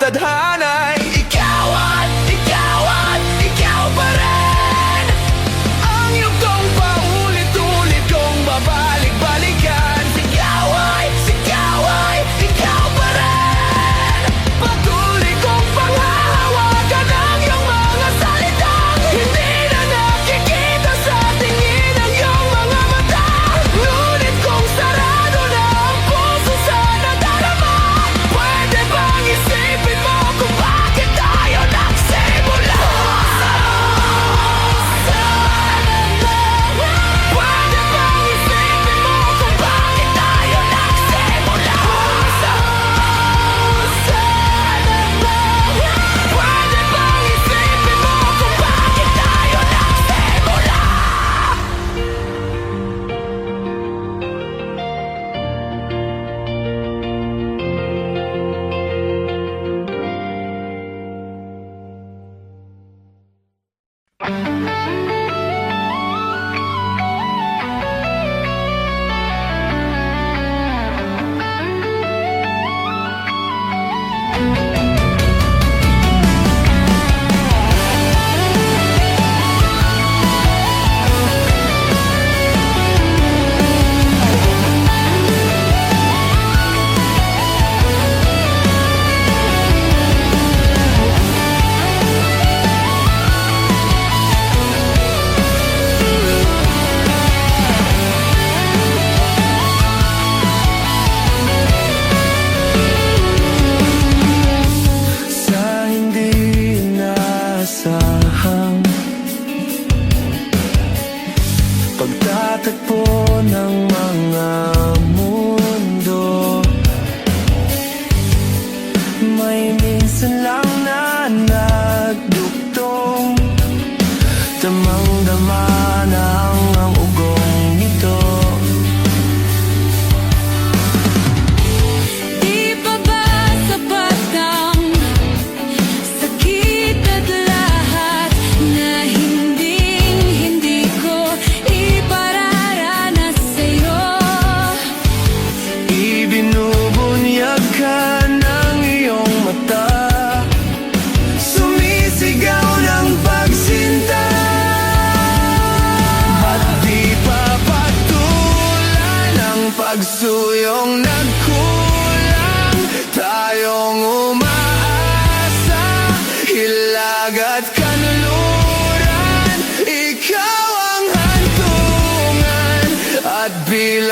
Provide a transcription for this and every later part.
แต่ถา Bye.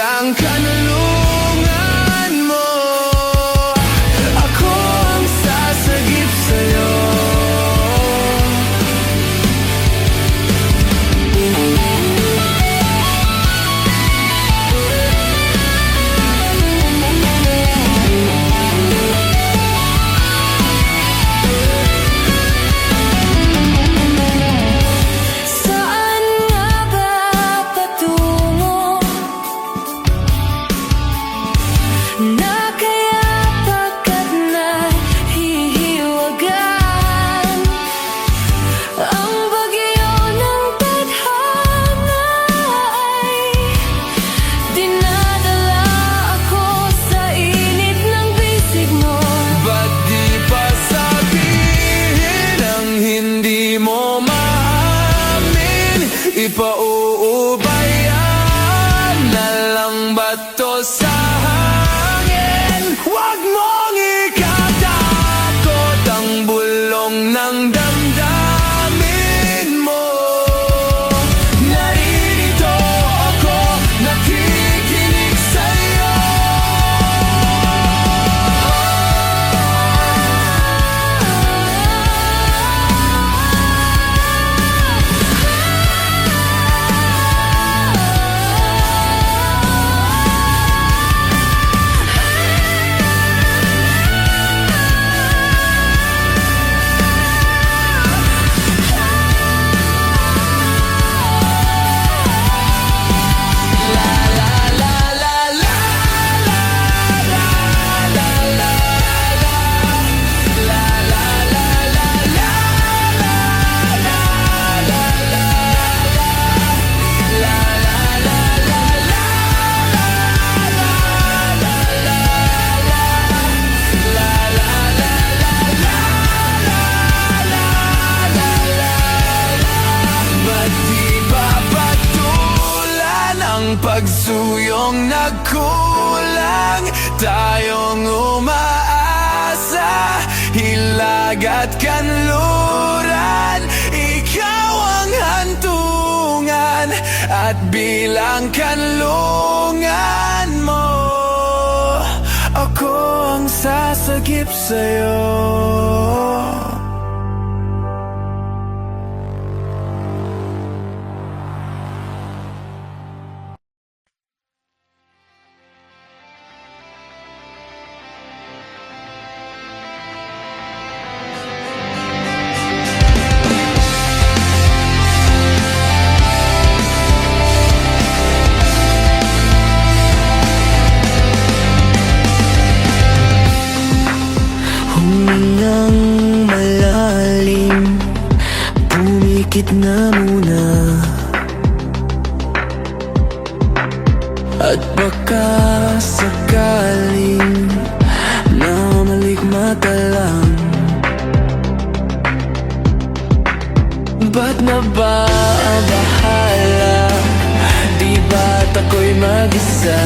bilang kan Pagsuyong nagkulang Tayong umaasa Hilag at kanluran. Ikaw ang hantungan At bilang kanlungan mo. Ako ang sasagip sa'yo. ka lang Ba't na ba ang bahala? Di ba't ako'y mag-isa?